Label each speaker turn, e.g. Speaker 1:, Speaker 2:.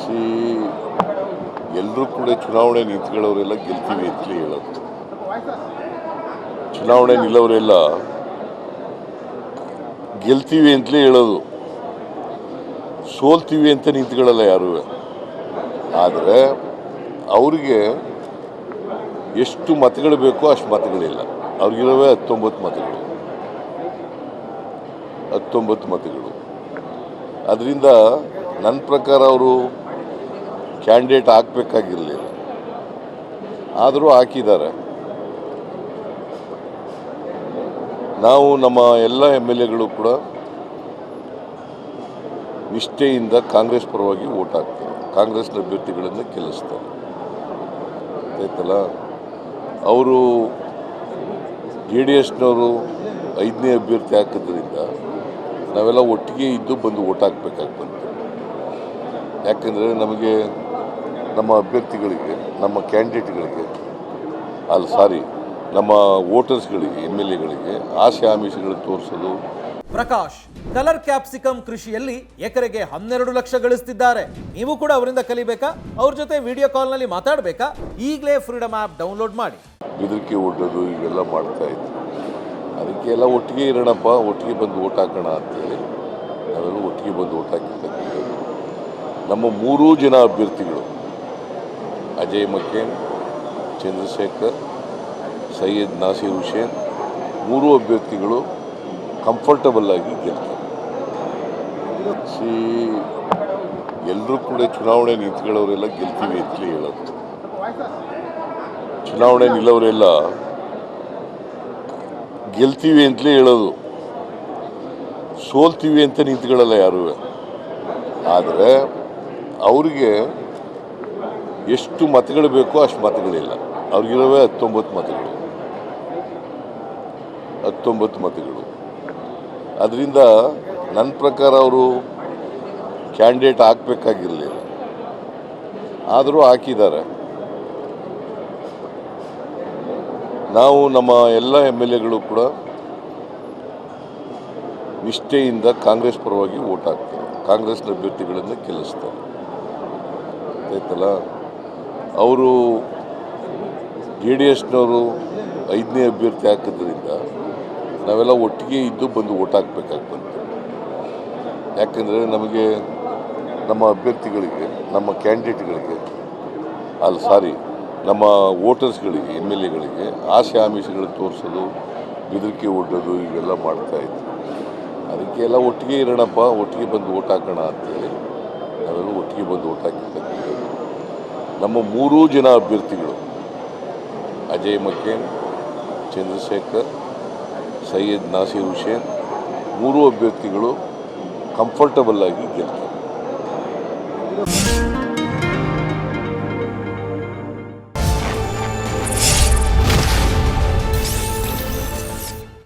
Speaker 1: C ಎಲ್ಲರೂ ಕೂಡ ಚುನಾವಣೆ ನಿಂತ್ಕೊಳ್ಳೋರೆಲ್ಲ ಗೆಲ್ತೀವಿ ಅಂತಲೇ ಹೇಳೋದು. ಚುನಾವಣೆ ನಿಲ್ಲೋರೆಲ್ಲ ಗೆಲ್ತೀವಿ ಅಂತಲೇ ಹೇಳೋದು. ಸೋಲ್ತೀವಿ ಅಂತ ನಿಂತ್ಕೊಳ್ಳಲ್ಲ ಯಾರು. ಆದರೆ ಅವರಿಗೆ ಎಷ್ಟು ಮತಗಳು ಬೇಕೋ ಅಷ್ಟು ಮತಗಳಿಲ್ಲ. ಅವ್ರಿಗಿರೋವೇ ಹತ್ತೊಂಬತ್ತು ಮತಗಳು. ಹತ್ತೊಂಬತ್ತು ಮತಗಳು. ಅದರಿಂದ ನನ್ನ ಪ್ರಕಾರ ಅವರು ಕ್ಯಾಂಡಿಡೇಟ್ ಹಾಕಬೇಕಾಗಿರಲಿಲ್ಲ ಆದರೂ ಹಾಕಿದ್ದಾರೆ. ನಾವು ನಮ್ಮ ಎಲ್ಲ ಎಂ ಎಲ್ ಎಗಳು ಕೂಡ ನಿಷ್ಠೆಯಿಂದ ಕಾಂಗ್ರೆಸ್ ಪರವಾಗಿ ಓಟ್ ಹಾಕ್ತಾರೆ. ಕಾಂಗ್ರೆಸ್ನ ಅಭ್ಯರ್ಥಿಗಳನ್ನು ಗೆಲ್ಲಿಸ್ತಾರೆ. ಆಯ್ತಲ್ಲ? ಅವರು ಜೆ ಡಿ ಎಸ್ನವರು ಐದನೇ ಅಭ್ಯರ್ಥಿ ಹಾಕಿದ್ರಿಂದ ನಾವೆಲ್ಲ ಒಟ್ಟಿಗೆ ಇದ್ದು ಬಂದು ಓಟ್ ಹಾಕ್ಬೇಕಾಗಿ ಬಂತು. ಯಾಕೆಂದರೆ ನಮಗೆ ನಮ್ಮ ಅಭ್ಯರ್ಥಿಗಳಿಗೆ ನಮ್ಮ ಕ್ಯಾಂಡಿಡೇಟ್ಗಳಿಗೆ ಅಲ್ಲಿ ಸಾರಿ ನಮ್ಮ ವೋಟರ್ಸ್ಗಳಿಗೆ ಎಂ ಎಲ್ ಎಗಳಿಗೆ ಆಸೆ ಆಮಿಷಗಳು ತೋರಿಸೋದು
Speaker 2: ಪ್ರಕಾಶ್ ಕಲರ್ ಕ್ಯಾಪ್ಸಿಕಮ್ ಕೃಷಿಯಲ್ಲಿ ಎಕರೆಗೆ ಹನ್ನೆರಡು ಲಕ್ಷ ಗಳಿಸ್ತಿದ್ದಾರೆ. ನೀವು ಕೂಡ ಅವರಿಂದ ಕಲಿಬೇಕಾ? ಅವ್ರ ಜೊತೆ ವಿಡಿಯೋ ಕಾಲ್ನಲ್ಲಿ ಮಾತಾಡಬೇಕಾ? ಈಗಲೇ ಫ್ರೀಡಮ್ ಆ್ಯಪ್ ಡೌನ್ಲೋಡ್ ಮಾಡಿ.
Speaker 1: ಇದಕ್ಕೆ ಒಡ್ಡೋದು ಇವೆಲ್ಲ ಮಾಡ್ತಾ ಇತ್ತು ಅದಕ್ಕೆ ಎಲ್ಲ ಒಟ್ಟಿಗೆ ಇರೋಣಪ್ಪ ಒಟ್ಟಿಗೆ ಬಂದು ಓಟ್ ಹಾಕೋಣ ಅಂತೇಳಿ. ನಾವೆಲ್ಲ ಒಟ್ಟಿಗೆ ಬಂದು ಓಟ್ ಹಾಕಿರ್ತಕ್ಕಂಥದ್ದು ನಮ್ಮ ಮೂರೂ ಜನ ಅಭ್ಯರ್ಥಿಗಳು. ಅಜಯ್ ಮಕ್ಕೇನ್, ಚಂದ್ರಶೇಖರ್, ಸೈಯದ್ ನಾಸೀರ್ ಹುಷೇನ್ ಮೂರು ಅಭ್ಯರ್ಥಿಗಳು ಕಂಫರ್ಟಬಲ್ ಆಗಿ ಗೆಲ್ತಾರೆ. ಎಲ್ಲರೂ ಕೂಡ ಚುನಾವಣೆ ನಿಂತ್ಕೊಳ್ಳೋರೆಲ್ಲ ಗೆಲ್ತೀವಿ ಅಂತಲೇ ಹೇಳೋದು. ಚುನಾವಣೆ ನಿಲ್ಲೋರೆಲ್ಲ ಗೆಲ್ತೀವಿ ಅಂತಲೇ ಹೇಳೋದು. ಸೋಲ್ತೀವಿ ಅಂತ ನಿಂತ್ಕೊಳ್ಳಲ್ಲ ಯಾರೂ. ಆದರೆ ಅವ್ರಿಗೆ ಎಷ್ಟು ಮತಗಳು ಬೇಕೋ ಅಷ್ಟು ಮತಗಳಿಲ್ಲ. ಅವ್ರಿಗಿರೋವೇ ಹತ್ತೊಂಬತ್ತು ಮತಗಳು. ಹತ್ತೊಂಬತ್ತು ಮತಗಳು. ಅದರಿಂದ ನನ್ನ ಪ್ರಕಾರ ಅವರು ಕ್ಯಾಂಡಿಡೇಟ್ ಹಾಕಬೇಕಾಗಿರಲಿಲ್ಲ. ಆದರೂ ಹಾಕಿದ್ದಾರೆ. ನಾವು ನಮ್ಮ ಎಲ್ಲ ಎಂ ಎಲ್ ಎಗಳು ಕೂಡ ನಿಷ್ಠೆಯಿಂದ ಕಾಂಗ್ರೆಸ್ ಪರವಾಗಿ ಓಟ್ ಹಾಕ್ತಾರೆ. ಕಾಂಗ್ರೆಸ್ನ ಅಭ್ಯರ್ಥಿಗಳನ್ನು ಗೆಲ್ಲಿಸ್ತಾರೆ. ಆಯ್ತಲ್ಲ? ಅವರು ಜೆ ಡಿ ಎಸ್ನವರು ಐದನೇ ಅಭ್ಯರ್ಥಿ ಹಾಕಿದ್ರಿಂದ ನಾವೆಲ್ಲ ಒಟ್ಟಿಗೆ ಇದ್ದು ಬಂದು ಓಟ್ ಹಾಕ್ಬೇಕಾಗಿ ಬಂತು ಯಾಕಂದರೆ ನಮಗೆ ನಮ್ಮ ಅಭ್ಯರ್ಥಿಗಳಿಗೆ, ನಮ್ಮ ಕ್ಯಾಂಡಿಡೇಟ್ಗಳಿಗೆ, ಅಲ್ಲ ಸಾರಿ, ನಮ್ಮ ವೋಟರ್ಸ್ಗಳಿಗೆ, ಎಂ ಎಲ್ ಎಗಳಿಗೆ ಆಸೆ ಆಮಿಷಗಳು ತೋರಿಸೋದು ಬೆದರಿಕೆ ಒಡ್ಡೋದು ಇವೆಲ್ಲ ಮಾಡ್ತಾ ಅದಕ್ಕೆ ಎಲ್ಲ ಒಟ್ಟಿಗೆ ಇರೋಣಪ್ಪ, ಒಟ್ಟಿಗೆ ಬಂದು ಓಟ್ ಹಾಕೋಣ ಅಂತೇಳಿ ನಾವೆಲ್ಲ ಒಟ್ಟಿಗೆ ಬಂದು ಓಟ್ ಹಾಕಿರ್ತಕ್ಕಂಥದ್ದು ನಮ್ಮ ಮೂರೂ ಜನ ಅಭ್ಯರ್ಥಿಗಳು, ಅಜಯ್ ಮಕ್ಕೇನ್, ಚಂದ್ರಶೇಖರ್, ಸೈಯದ್ ನಾಸೀರ್ ಹುಷೇನ್ ಮೂರೂ ಅಭ್ಯರ್ಥಿಗಳು ಕಂಫರ್ಟಬಲ್ ಆಗಿ ಗೆಲ್ತಾರೆ.